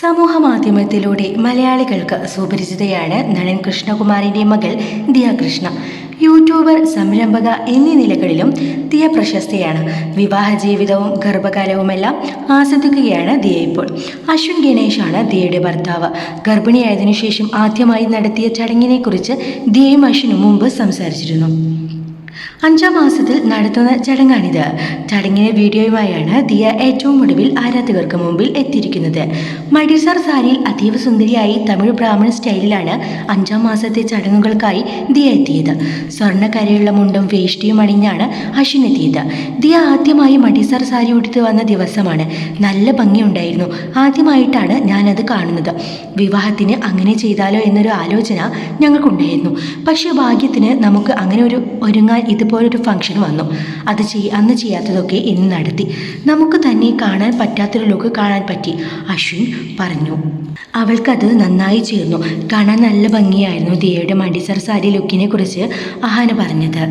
സമൂഹ മാധ്യമത്തിലൂടെ മലയാളികൾക്ക് സുപരിചിതയാണ് നടൻ കൃഷ്ണകുമാറിന്റെ മകൾ ദിയ കൃഷ്ണ യൂട്യൂബർ സംരംഭക എന്നീ നിലകളിലും ദിയ പ്രശസ്തയാണ്. വിവാഹ ജീവിതവും ഗർഭകാലവുമെല്ലാം ആസ്വദിക്കുകയാണ് ദിയ ഇപ്പോൾ. അശ്വിൻ ഗണേഷാണ് ദിയയുടെ ഭർത്താവ്. ഗർഭിണിയായതിനു ശേഷം ആദ്യമായി നടത്തിയ ചടങ്ങിനെ കുറിച്ച് ദിയയും അശ്വിനും മുമ്പ് സംസാരിച്ചിരുന്നു. അഞ്ചാം മാസത്തിൽ നടത്തുന്ന ചടങ്ങാണിത്. ചടങ്ങിന് വീഡിയോയുമായാണ് ദിയ ഏറ്റവും ഒടുവിൽ ആരാധകർക്ക് മുമ്പിൽ എത്തിയിരിക്കുന്നത്. മഡിസർ സാരിയിൽ അതീവ സുന്ദരിയായി തമിഴ് ബ്രാഹ്മണ സ്റ്റൈലിലാണ് അഞ്ചാം മാസത്തെ ചടങ്ങുകൾക്കായി ദിയ എത്തിയത്. സ്വർണക്കരയുള്ള മുണ്ടും വേഷ്ടിയും അണിഞ്ഞാണ് അശ്വിൻ എത്തിയത്. ദിയ ആദ്യമായി മഡിസർ സാരി ഉടുത്ത് വന്ന ദിവസമാണ്. നല്ല ഭംഗിയുണ്ടായിരുന്നു. ആദ്യമായിട്ടാണ് ഞാനത് കാണുന്നത്. വിവാഹത്തിന് അങ്ങനെ ചെയ്താലോ എന്നൊരു ആലോചന ഞങ്ങൾക്കുണ്ടായിരുന്നു. പക്ഷേ ഭാഗ്യത്തിന് നമുക്ക് അങ്ങനെ ഒരു ഒരുങ്ങാൻ ഇതുപോലൊരു ഫംഗ്ഷൻ വന്നു. അത് ചെയ് അന്ന് ചെയ്യാത്തതൊക്കെ ഇന്ന് നടത്തി. നമുക്ക് തന്നെ കാണാൻ പറ്റാത്തൊരു ലുക്ക് കാണാൻ പറ്റി. അശ്വിൻ പറഞ്ഞു. അവൾക്കത് നന്നായി ചേർന്നു. കാണാൻ നല്ല ഭംഗിയായിരുന്നു ദിയയുടെ മടിസർ സാരി ലുക്കിനെ കുറിച്ച് അഹാന പറഞ്ഞത്.